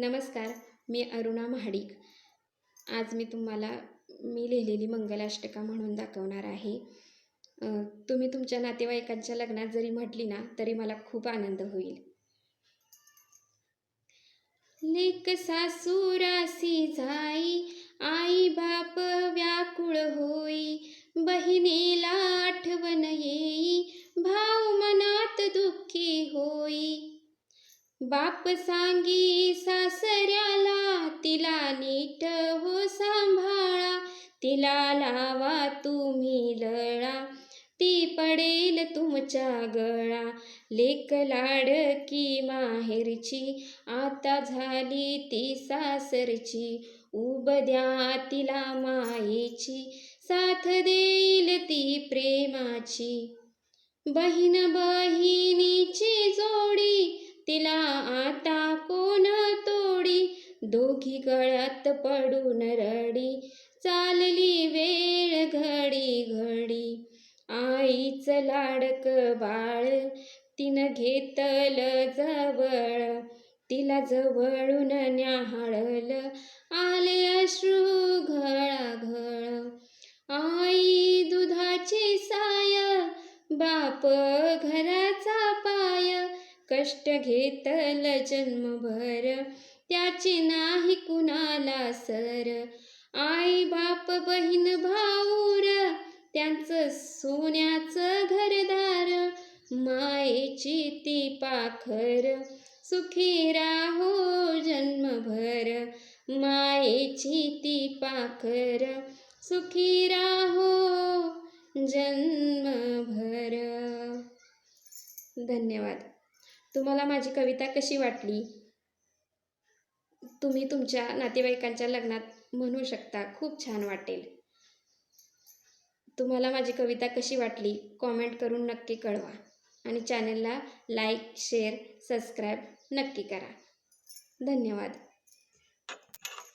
नमस्कार मी अरुणा महाडिक. आज मी तुम्हाला मी लिहिलेली मंगलाष्टका म्हणून दाखवणार आहे. तुम्ही तुमच्या नातेवाईकांच्या लग्नात जरी म्हटली ना तरी मला खूप आनंद होईल. लेक सासूरासी जाई आई बाप व्याकुळ होई बहिणीला आठवण येई भाऊ मनात दुःखी होई. बाप सांगी सासऱ्याला तिला नीट हो सांभाळा तिला लावा तुम्ही लळा ती पडेल तुमच्या गळा. लेक लाडकी माहेरची आता झाली ती सासरची उब द्या तिला मायेची साथ देईल ती प्रेमाची. बहीण बही दोघी गळ्यात पडून रडी. चालली वेळ घडी घडी. आईच लाडक बाळ तिनं घेतल जवळ. तिला जवळून न्याहाळल. आले अश्रू घळाघळ. आई दुधाची साय बाप घराचा पाय. कष्ट घेतल जन्मभर. त्याचे नाही कुणाला सर. आई बाप बहीण भाऊर त्यांचं सोन्याचं घरदार मायेची ती पाखर. सुखी राहो जन्मभर मायेची ती पाखर. सुखी राहो जन्मभर. धन्यवाद. तुम्हाला माझी कविता कशी वाटली? तुम्ही तुमच्या नातेवाईकांच्या लग्नात म्हणू शकता. खूप छान वाटेल. तुम्हाला माझी कविता कशी वाटली कॉमेंट करून नक्की कळवा. आणि चॅनलला लाईक शेअर सबस्क्राईब नक्की करा. धन्यवाद.